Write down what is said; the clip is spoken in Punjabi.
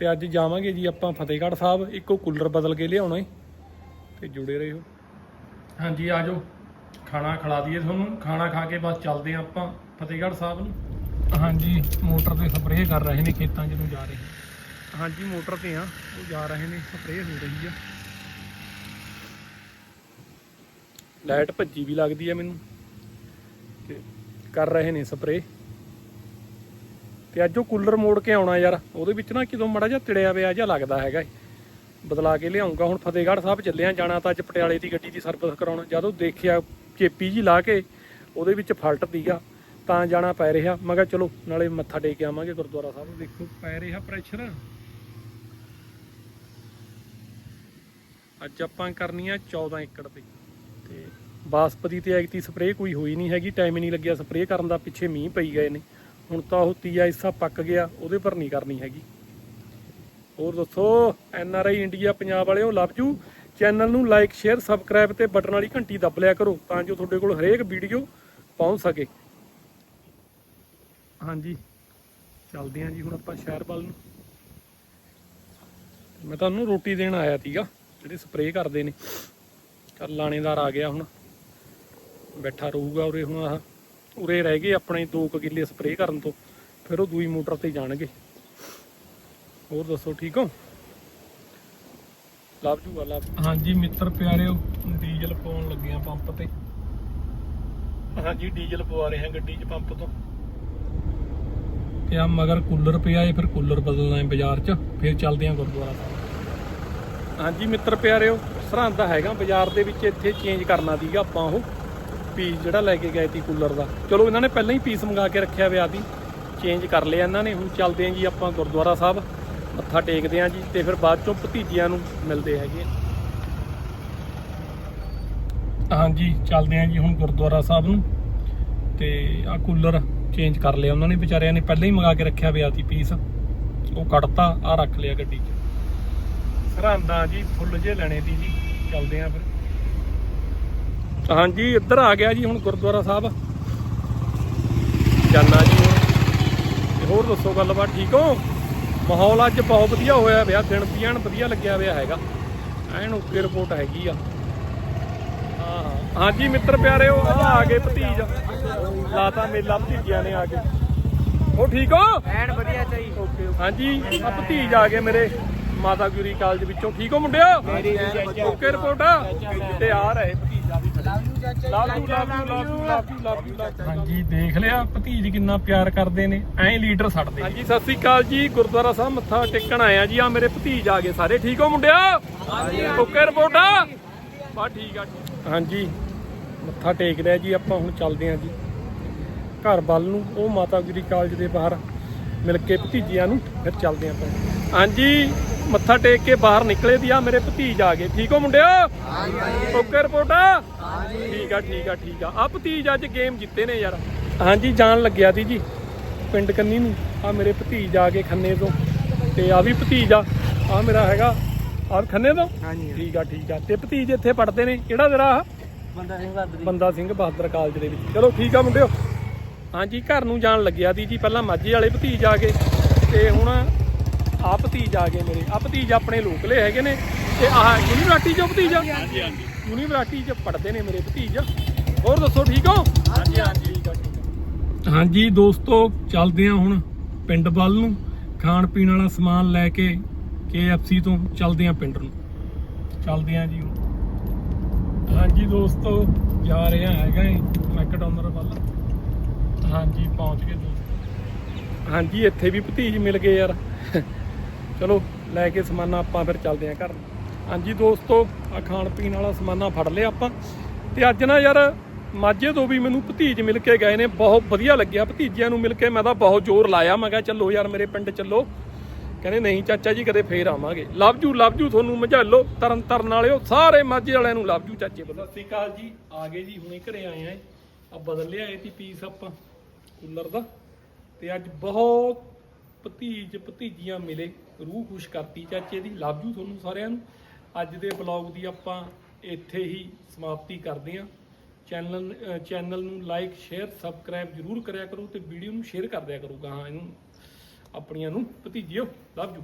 ਤੇ ਅੱਜ ਜਾਵਾਂਗੇ ਜੀ ਆਪਾਂ ਫਤਿਹਗੜ੍ਹ ਸਾਹਿਬ ਇੱਕੋ ਕੂਲਰ ਬਦਲ ਕੇ ਲਿਆਉਣਾ ਏ ਤੇ ਜੁੜੇ ਰਹੋ। ਹਾਂਜੀ ਆ ਜਾਓ। ਖਾਣਾ ਖਿਲਾ ਦਈਏ ਤੁਹਾਨੂੰ। ਖਾਣਾ ਖਾ ਕੇ ਬਸ ਚੱਲਦੇ ਆਂ ਆਪਾਂ ਫਤਿਹਗੜ੍ਹ ਸਾਹਿਬ ਨੂੰ। ਹਾਂਜੀ ਮੋਟਰ ਤੇ ਸਪਰੇਅ ਕਰ ਰਹੇ ਨੇ ਖੇਤਾਂ 'ਚ ਨੂੰ ਜਾ ਰਹੇ ਹਾਂਜੀ ਮੋਟਰ ਤੇ ਆ। ਉਹ ਜਾ ਰਹੇ ਨੇ ਸਪਰੇਅ ਹੋ ਰਹੀ ਆ। ਲਾਈਟ ਭੱਜੀ ਵੀ ਲੱਗਦੀ ਆ ਮੈਨੂੰ। ਤੇ ਕਰ ਰਹੇ ਨੇ ਸਪਰੇਅ। ਤੇ ਅੱਜ ਉਹ ਕੂਲਰ ਮੋੜ ਕੇ ਆਉਣਾ ਯਾਰ, ਉਹਦੇ ਵਿੱਚ ਨਾ ਕਿਦੋਂ ਮੜਾ ਜਿਹਾ ਤਿੜਿਆ ਪਿਆ ਜਿਹਾ ਲੱਗਦਾ ਹੈਗਾ ਬਦਲਾ ਕੇ ਲਿਆਉਂਗਾ, ਹੁਣ ਫਤਿਹਗੜ੍ਹ ਸਾਹਿਬ ਚੱਲਿਆ ਜਾਣਾ ਤਾਂ ਅੱਜ ਪਟਿਆਲੇ ਦੀ ਗੱਡੀ ਦੀ ਸਰਵਿਸ ਕਰਾਉਣ। ਜਦੋਂ ਦੇਖਿਆ, ਚੇਪੀ ਜੀ ਲਾ ਕੇ, ਉਹਦੇ ਵਿੱਚ ਫਲਟ ਦੀਗਾ ਤਾਂ ਜਾਣਾ ਪੈ ਰਿਹਾ। ਮੈਂ ਕਿਹਾ ਚਲੋ, ਨਾਲੇ ਮੱਥਾ ਟੇਕ ਕੇ ਆਵਾਂਗੇ ਗੁਰਦੁਆਰਾ ਸਾਹਿਬ। ਦੇਖੋ, ਪੈ ਰਿਹਾ ਪ੍ਰੈਸ਼ਰ ਅੱਜ ਆਪਾਂ ਕਰਨੀ ਆ 14 ਏਕੜ ਤੇ। ਤੇ ਬਾਸਪਤੀ ਤੇ ਐਗਤੀ ਸਪਰੇਅ ਕੋਈ ਹੋਈ ਨਹੀਂ ਹੈਗੀ ਟਾਈਮ ਹੀ ਨਹੀਂ ਲੱਗਿਆ ਸਪਰੇਅ ਕਰਨ ਦਾ, ਪਿੱਛੇ ਮੀਂਹ ਪਈ ਗਏ ਨੇ। ਹੁਣ ਤਾਂ ਉਹ ਤੀਆ ਹਿੱਸਾ ਪੱਕ ਗਿਆ, ਉਹਦੇ ਪਰ ਨਹੀਂ ਕਰਨੀ ਹੈਗੀ। ਹੋਰ ਦੱਸੋ, N R I India Punjab ਵਾਲਿਓ, ਲਵ ਯੂ। ਚੈਨਲ ਨੂੰ ਲਾਈਕ, ਸ਼ੇਅਰ, ਸਬਸਕ੍ਰਾਈਬ ਤੇ ਬਟਨ ਵਾਲੀ ਘੰਟੀ ਦੱਬ ਲਿਆ ਕਰੋ, ਤਾਂ ਜੋ ਤੁਹਾਡੇ ਕੋਲ ਹਰੇਕ ਵੀਡੀਓ ਪਹੁੰਚ ਸਕੇ। ਹਾਂਜੀ, ਚੱਲਦੇ ਹਾਂ ਜੀ, ਹੁਣ ਆਪਾਂ ਸ਼ਹਿਰ ਵੱਲ ਨੂੰ। ਮੈਂ ਤੁਹਾਨੂੰ ਰੋਟੀ ਦੇਣ ਆਇਆ ਸੀਗਾ, ਜਿਹੜੇ ਸਪਰੇਅ ਕਰਦੇ ਨੇ। ਚੱਲ ਲਾਣੇਦਾਰ ਆ ਗਿਆ ਹੁਣ। ਬੈਠਾ ਰਹੂਗਾ ਉਰੇ ਹੁਣ ਆਹ। ਉਰੇ ਰਹਿ ਗਏ ਆਪਣੇ 2 ਕਿੱਲੇ ਸਪਰੇਅ ਕਰਨ ਤੋਂ ਫਿਰ ਉਹ ਦੂਈ ਮੋਟਰ ਤੇ ਜਾਣਗੇ। ਹੋਰ ਦੱਸੋ ਠੀਕ ਹੋ? ਲਵ ਜੂਗਾ ਲਵ ਹਾਂਜੀ ਮਿੱਤਰ ਪਿਆਰਿਓ ਡੀਜ਼ਲ ਪਾਉਣ ਲੱਗੇ ਆ ਪੰਪ ਤੇ। ਹਾਂਜੀ ਡੀਜ਼ਲ ਪਵਾ ਰਹੇ ਹਾਂ ਗੱਡੀ 'ਚ ਪੰਪ ਤੋਂ। ਤੇ ਆ ਮਗਰ ਕੂਲਰ ਪਿਆ ਏ ਫਿਰ ਕੂਲਰ ਬਦਲਣਾ ਹੈ ਬਾਜ਼ਾਰ 'ਚ ਫਿਰ ਚੱਲਦੇ ਆ ਗੁਰਦੁਆਰਾ ਸਾਹਿਬ। ਹਾਂਜੀ ਮਿੱਤਰ ਪਿਆਰਿਓ ਸਰਹੰਦ ਹੈਗਾ ਬਾਜ਼ਾਰ ਦੇ ਵਿੱਚ ਇੱਥੇ ਚੇਂਜ ਕਰਨਾ ਦੀਗਾ ਆਪਾਂ ਉਹ। ਪੀਸ ਜਿਹੜਾ ਲੈ ਕੇ ਗਏ ਸੀ ਕੂਲਰ ਦਾ। ਚਲੋ, ਇਹਨਾਂ ਨੇ ਪਹਿਲਾਂ ਹੀ ਪੀਸ ਮੰਗਾ ਕੇ ਰੱਖਿਆ ਹੋਇਆ ਸੀ ਚੇਂਜ ਕਰ ਲਿਆ ਇਹਨਾਂ ਨੇ। ਹੁਣ ਚੱਲਦੇ ਆਂ ਜੀ ਆਪਾਂ ਗੁਰਦੁਆਰਾ ਸਾਹਿਬ। ਮੱਥਾ ਟੇਕਦੇ ਆਂ ਜੀ ਤੇ ਫਿਰ ਬਾਅਦ ਚੋਂ ਭਤੀਜਿਆਂ ਨੂੰ ਮਿਲਦੇ ਹੈਗੇ ਹਾਂਜੀ, ਚੱਲਦੇ ਆਂ ਜੀ ਹੁਣ ਗੁਰਦੁਆਰਾ ਸਾਹਿਬ ਨੂੰ। ਤੇ ਆ ਕੂਲਰ ਚੇਂਜ ਕਰ ਲਿਆ ਉਹਨਾਂ ਨੇ। ਵਿਚਾਰਿਆਂ ਨੇ ਪਹਿਲਾਂ ਹੀ ਮੰਗਾ ਕੇ ਰੱਖਿਆ ਹੋਇਆ ਸੀ ਪੀਸ ਉਹ ਕੱਢਤਾ ਆ ਰੱਖ ਲਿਆ ਗੱਡੀ 'ਚ। ਸਰਹੰਦਾਂ ਜੀ, ਫੁੱਲ ਜੇ ਲੈਣੇ ਸੀ ਜੀ। ਚੱਲਦੇ ਆਂ ਫਿਰ। ਹਾਂਜੀ ਇੱਧਰ ਆ ਗਿਆ ਜੀ ਹੁਣ ਗੁਰਦੁਆਰਾ ਸਾਹਿਬ। ਜਾਨਾ ਜੀ। ਤੇ ਹੋਰ ਦੱਸੋ ਗੱਲਬਾਤ ਠੀਕ ਹੋ? ਮਾਹੌਲ ਅੱਜ ਬਹੁਤ ਵਧੀਆ ਹੋਇਆ ਵਿਆ ਦਿਨ ਐਨ ਵਧੀਆ ਲੱਗਿਆ ਹੋਇਆ ਹੈਗਾ। ਐਨ ਓਕੇ ਰਿਪੋਰਟ ਹੈਗੀ ਆ। ਹਾਂਜੀ ਮਿੱਤਰ ਪਿਆਰਿਓ ਆ ਆ ਗਏ ਭਤੀਜ। ਲਾਤਾ ਮੇਲਾ ਭਤੀਜਿਆਂ ਨੇ ਆ ਕੇ। ਉਹ ਠੀਕ ਹੋ? ਐਨ ਵਧੀਆ ਚਾਹੀ। ਓਕੇ ਹਾਂਜੀ ਆ ਭਤੀਜ ਆ ਗਏ ਮੇਰੇ ਮਾਤਾ ਗੁਰੀ ਕਾਲਜ ਵਿੱਚੋਂ। ਠੀਕ ਹੋ ਮੁੰਡਿਓ? Okay report. ਤੇ ਆ ਰਹੇ ਹਾਂਜੀ ਦੇਖ ਲਿਆ ਭਤੀਜ ਕਿੰਨਾ ਪਿਆਰ ਕਰਦੇ ਨੇ ਐਂ ਲੀਡਰ ਛੱਡਦੇ ਹਾਂਜੀ ਸਤਿ ਸ੍ਰੀ ਅਕਾਲ ਜੀ ਗੁਰਦੁਆਰਾ ਸਾਹਿਬ ਮੱਥਾ ਟੇਕਣ ਆਇਆ ਜੀ ਆ ਮੇਰੇ ਭਤੀਜ ਆ ਗਏ ਸਾਰੇ ਠੀਕ ਹੋ ਮੁੰਡਿਓ? ਹਾਂਜੀ ਓਕੇ ਰਿਪੋਰਟ? ਆ ਬਾ ਠੀਕ ਆ ਹਾਂਜੀ ਮੱਥਾ ਟੇਕ ਲਿਆ ਜੀ ਆਪਾਂ ਹੁਣ ਚੱਲਦੇ ਆਂ ਜੀ। ਘਰ ਵੱਲ ਨੂੰ ਉਹ ਮਾਤਾ ਗੁਰੀ ਕਾਲਜ ਦੇ ਬਾਹਰ ਮਿਲ ਕੇ ਭਤੀਜਿਆਂ ਨੂੰ ਫਿਰ ਚੱਲਦੇ ਆਂ ਆਪਾਂ। ਹਾਂਜੀ। ਮੱਥਾ ਟੇਕ ਕੇ ਬਾਹਰ ਨਿਕਲੇ ਦੀ ਆ ਮੇਰੇ ਭਤੀਜ ਆ ਗਏ। ਠੀਕ ਹੋ ਮੁੰਡਿਓ? Okay report? ਆ ਠੀਕ ਆ ਠੀਕ ਆ ਠੀਕ ਆ। ਆ ਭਤੀਜ ਅੱਜ ਗੇਮ ਜਿੱਤੇ ਨੇ ਯਾਰ। ਹਾਂਜੀ ਜਾਣ ਲੱਗਿਆ ਦੀ ਜੀ। ਪਿੰਡ ਕੰਨੀ ਨੂੰ। ਆ ਮੇਰੇ ਭਤੀਜ ਆ ਕੇ ਖੰਨੇ ਤੋਂ। ਤੇ ਆ ਵੀ ਭਤੀਜ ਆ। ਆ ਮੇਰਾ ਹੈਗਾ ਆ ਖੰਨੇ ਤੋਂ। ਹਾਂਜੀ ਠੀਕ ਆ ਠੀਕ ਆ। ਤੇ ਭਤੀਜ ਇੱਥੇ ਪੜਦੇ ਨੇ। ਕਿਹੜਾ ਤੇਰਾ ਆ? ਬੰਦਾ ਸਿੰਘ ਬਹਾਦਰੀ ਬੰਦਾ ਸਿੰਘ ਬਹਾਦਰ ਕਾਲਜ ਦੇ ਵਿੱਚ। ਚਲੋ ਠੀਕ ਆ ਮੁੰਡਿਓ। ਹਾਂਜੀ ਘਰ ਨੂੰ ਜਾਣ ਲੱਗਿਆ ਦੀ ਜੀ। ਪਹਿਲਾਂ ਮਾਝੇ ਵਾਲੇ ਭਤੀਜ ਆ ਗਏ। ਤੇ ਹੁਣ ਆ ਭਤੀਜ ਆ ਗਏ ਮੇਰੇ। ਆ ਭਤੀਜ ਆਪਣੇ ਲੋਕਲੇ ਹੈਗੇ ਨੇ ਤੇ ਆਹ ਯੂਨੀਵਰਸਿਟੀ ਚੋਂ ਭਤੀਜ ਆ? ਹਾਂਜੀ ਹਾਂਜੀ ਯੂਨੀਵਰਸਿਟੀ ਚ ਪੜ੍ਹਦੇ ਨੇ ਮੇਰੇ ਭਤੀਜ। ਹੋਰ ਦੱਸੋ ਠੀਕ ਹੋ? ਹਾਂਜੀ ਹਾਂਜੀ। ਠੀਕ ਆ ਠੀਕ ਆ। ਹਾਂਜੀ ਦੋਸਤੋ ਚੱਲਦੇ ਆ ਹੁਣ ਪਿੰਡ ਵੱਲ ਨੂੰ। ਖਾਣ ਪੀਣ ਵਾਲਾ ਸਮਾਨ ਲੈ ਕੇ KFC ਤੋਂ ਚੱਲਦੇ ਆ ਪਿੰਡ ਨੂੰ। ਚੱਲਦੇ ਆ ਜੀ ਹਾਂਜੀ ਦੋਸਤੋ ਜਾ ਰਹੇ ਆ ਹੈਗਾ ਏ ਮੈਕਡੋਨਰ ਵੱਲ। ਹਾਂਜੀ ਪਹੁੰਚ ਗਏ ਦੋਸਤੋ। ਹਾਂਜੀ ਇੱਥੇ ਵੀ ਭਤੀਜ ਮਿਲ ਗਏ ਯਾਰ। ਚਲੋ, ਲੈ ਕੇ ਸਮਾਨਾ ਆਪਾਂ ਫਿਰ ਚੱਲਦੇ ਆ ਘਰ। ਹਾਂਜੀ ਦੋਸਤੋ ਆ ਖਾਣ ਪੀਣ ਵਾਲਾ ਸਮਾਨਾ ਫੜ ਲਿਆ ਆਪਾਂ। ਤੇ ਅੱਜ ਨਾ ਯਾਰ, ਮਾਝੇ ਤੋਂ ਵੀ ਮੈਨੂੰ ਭਤੀਜ ਮਿਲ ਕੇ ਗਏ ਨੇ, ਬਹੁਤ ਵਧੀਆ ਲੱਗਿਆ ਭਤੀਜਿਆਂ ਨੂੰ ਮਿਲ ਕੇ। ਮੈਂ ਤਾਂ ਬਹੁਤ ਜ਼ੋਰ ਲਾਇਆ, ਮੈਂ ਕਿਹਾ ਚੱਲੋ ਯਾਰ ਮੇਰੇ ਪਿੰਡ ਚੱਲੋ। ਕਹਿੰਦੇ ਨਹੀਂ ਚਾਚਾ ਜੀ, ਕਦੇ ਫੇਰ ਆਵਾਂਗੇ। ਲਵ ਜੂ ਲਵ ਜੂ ਤੁਹਾਨੂੰ ਮਝਾਲੋ ਤਰਨ ਤਰਨ ਵਾਲਿਓ, ਸਾਰੇ ਮਾਝੇ ਵਾਲਿਆਂ ਨੂੰ ਲਵ ਜੂ ਚਾਚੇ ਬਤਾ ਸਤਿ ਸ਼੍ਰੀ ਅਕਾਲ ਜੀ। ਆ ਗਏ ਜੀ, ਹੁਣੇ ਘਰੇ ਆਏ ਆ। ਆ ਬਦਲ ਲਿਆ ਇਹ ਤੀ ਪੀਸ ਆਪਾਂ ਕੂਲਰ ਦਾ। ਤੇ ਅੱਜ ਬਹੁਤ ਭਤੀਜ ਭਤੀਜੀਆਂ ਮਿਲੇ, ਰੂਹ ਖੁਸ਼ ਕਰਤੀ ਚਾਚੇ ਦੀ। ਲਵ ਜੂ ਤੁਹਾਨੂੰ ਸਾਰਿਆਂ ਨੂੰ। ਅੱਜ ਦੇ ਬਲੌਗ ਦੀ ਆਪਾਂ ਇੱਥੇ ਹੀ ਸਮਾਪਤੀ ਕਰਦੇ ਹਾਂ। ਚੈਨਲ ਚੈਨਲ ਨੂੰ ਲਾਈਕ ਸ਼ੇਅਰ ਸਬਸਕ੍ਰਾਈਬ ਜਰੂਰ ਕਰਿਆ ਕਰੋ ਤੇ ਵੀਡੀਓ ਨੂੰ ਸ਼ੇਅਰ ਕਰ ਦਿਆ ਕਰੋ ਗਾਹਾਂ ਇਹਨੂੰ, ਆਪਣੀਆਂ ਨੂੰ। ਭਤੀਜਿਓ ਲਵ ਯੂ